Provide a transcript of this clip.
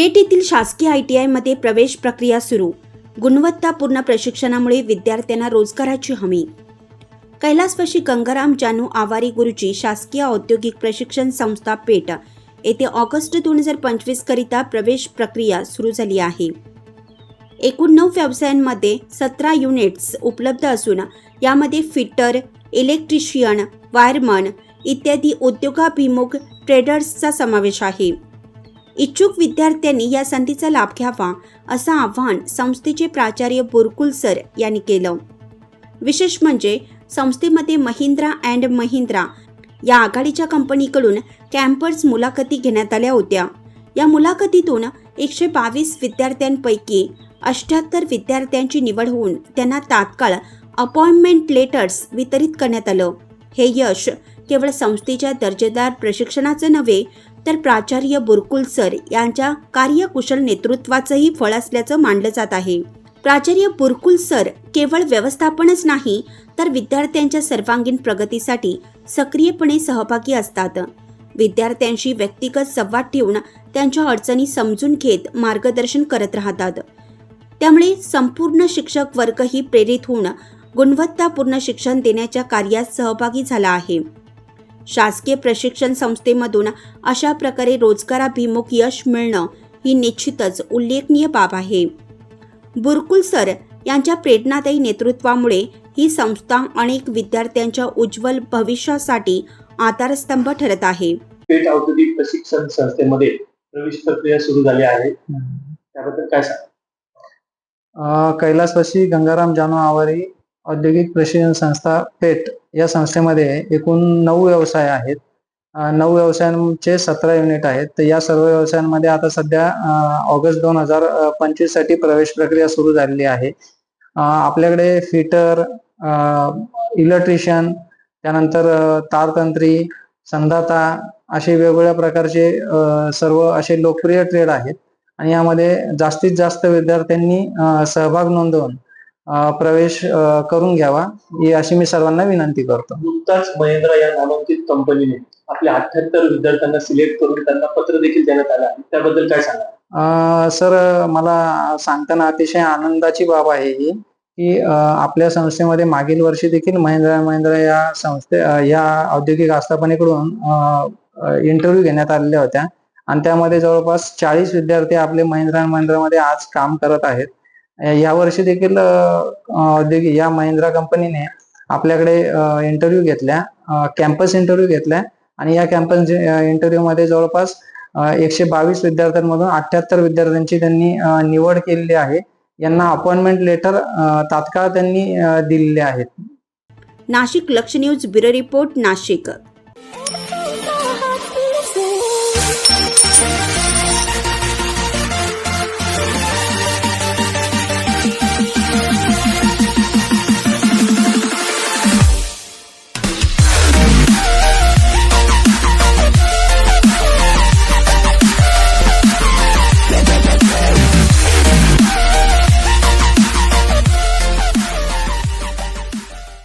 पेठ येथील शासकीय I T आयमध्ये प्रवेश प्रक्रिया सुरू. गुणवत्तापूर्ण प्रशिक्षणामुळे विद्यार्थ्यांना रोजगाराची हमी. कैलासवासी गंगाराम जानू आवारी गुरुजी शासकीय औद्योगिक प्रशिक्षण संस्था पेठ येथे ऑगस्ट दोन हजार पंचवीस करिता प्रवेश प्रक्रिया सुरू झाली आहे. एकूण नऊ व्यवसायांमध्ये सतरा युनिट्स उपलब्ध असून यामध्ये फिटर इलेक्ट्रिशियन वायरमन इत्यादी उद्योगाभिमुख ट्रेडर्सचा समावेश आहे. इच्छुक विद्यार्थ्यांनी या संधीचा लाभ घ्यावा असं आवाहन संस्थेचे प्राचार्य बुरकुल सर यांनी केलं. विशेष म्हणजे संस्थेमध्ये महिंद्रा अँड महिंद्रा या आघाडीच्या कंपनीकडून कॅम्पर्स मुलाखती घेण्यात आल्या होत्या. या मुलाखतीतून एकशे बावीस विद्यार्थ्यांपैकी अष्ट्याहत्तर विद्यार्थ्यांची निवड होऊन त्यांना तात्काळ अपॉइंटमेंट लेटर्स वितरित करण्यात आलं. हे यश केवळ संस्थेच्या दर्जेदार प्रशिक्षणाचं नव्हे तर प्राचार्य बुरकुल सर यांच्या कार्यकुशल नेतृत्वाचंही फळ असल्याचं मानलं जात आहे. प्राचार्य बुरकुल सर केवळ व्यवस्थापनच नाही तर विद्यार्थ्यांच्या सर्वांगीण प्रगतीसाठी सक्रियपणे सहभागी असतात. विद्यार्थ्यांशी व्यक्तिगत संवाद ठेवून त्यांच्या अडचणी समजून घेत मार्गदर्शन करत राहतात. त्यामुळे संपूर्ण शिक्षक वर्गही प्रेरित होऊन गुणवत्तापूर्ण शिक्षण देण्याच्या कार्यात सहभागी झाला आहे. शासकीय प्रशिक्षण संस्थेमधून अशा प्रकारे रोजगाराभिमुख यश मिळणं ही निश्चितच उल्लेखनीय बाब आहे. बुरकुल सर यांच्या प्रेरणादायी नेतृत्वामुळे ही संस्था अनेक विद्यार्थ्यांच्या उज्ज्वल भविष्यासाठी आधारस्तंभ ठरत आहे. पेठ औद्योगिक प्रशिक्षण संस्थेमध्ये प्रवेश प्रक्रिया सुरू झाली आहे. त्याबद्दल काय सांग अ, कैलासवासी गंगाराम जानू आवारी औद्योगिक प्रशिक्षण संस्था पेट या संस्थेमध्ये एकूण नऊ व्यवसाय आहेत. नऊ व्यवसायांचे सतरा युनिट आहेत. तर या सर्व व्यवसायांमध्ये आता सध्या ऑगस्ट दोन हजार पंचवीससाठी प्रवेश प्रक्रिया सुरू झालेली आहे. आपल्याकडे फिटर इलेक्ट्रिशियन त्यानंतर तारतंत्री संधाता असे वेगवेगळ्या प्रकारचे सर्व असे लोकप्रिय ट्रेड आहेत. आणि यामध्ये जास्तीत जास्त विद्यार्थ्यांनी सहभाग नोंदवून प्रवेश करून घ्यावा ही अशी मी सर्वांना विनंती करतो. नुकताच महिंद्रा या नामांकित कंपनीने आपल्या अठ्याहत्तर विद्यार्थ्यांना सिलेक्ट करून त्यांना पत्र देखील देण्यात आलं आहे. त्याबद्दल काय सांगा सर मला सांगताना अतिशय आनंदाची बाब आहे ही की आपल्या संस्थेमध्ये मागील वर्षी देखील महिंद्रा महिंद्रा या संस्थे या औद्योगिक आस्थापनेकडून इंटरव्ह्यू घेण्यात आलेल्या होत्या. आणि त्यामध्ये जवळपास चाळीस विद्यार्थी आपले महिंद्रा महिंद्रामध्ये आज काम करत आहेत. या वर्षी देखील औद्योगिक या महिंद्रा कंपनीने आपल्याकडे इंटरव्ह्यू घेतल्या. कॅम्पस इंटरव्ह्यू घेतल्या. आणि या कॅम्पस इंटरव्ह्यू मध्ये जवळपास एकशे बावीस विद्यार्थ्यांमधून अठ्याहत्तर विद्यार्थ्यांची त्यांनी निवड केलेली आहे. यांना अपॉइंटमेंट लेटर तात्काळ त्यांनी दिलेले आहेत. नाशिक लक्ष न्यूज ब्युरो रिपोर्ट नाशिक.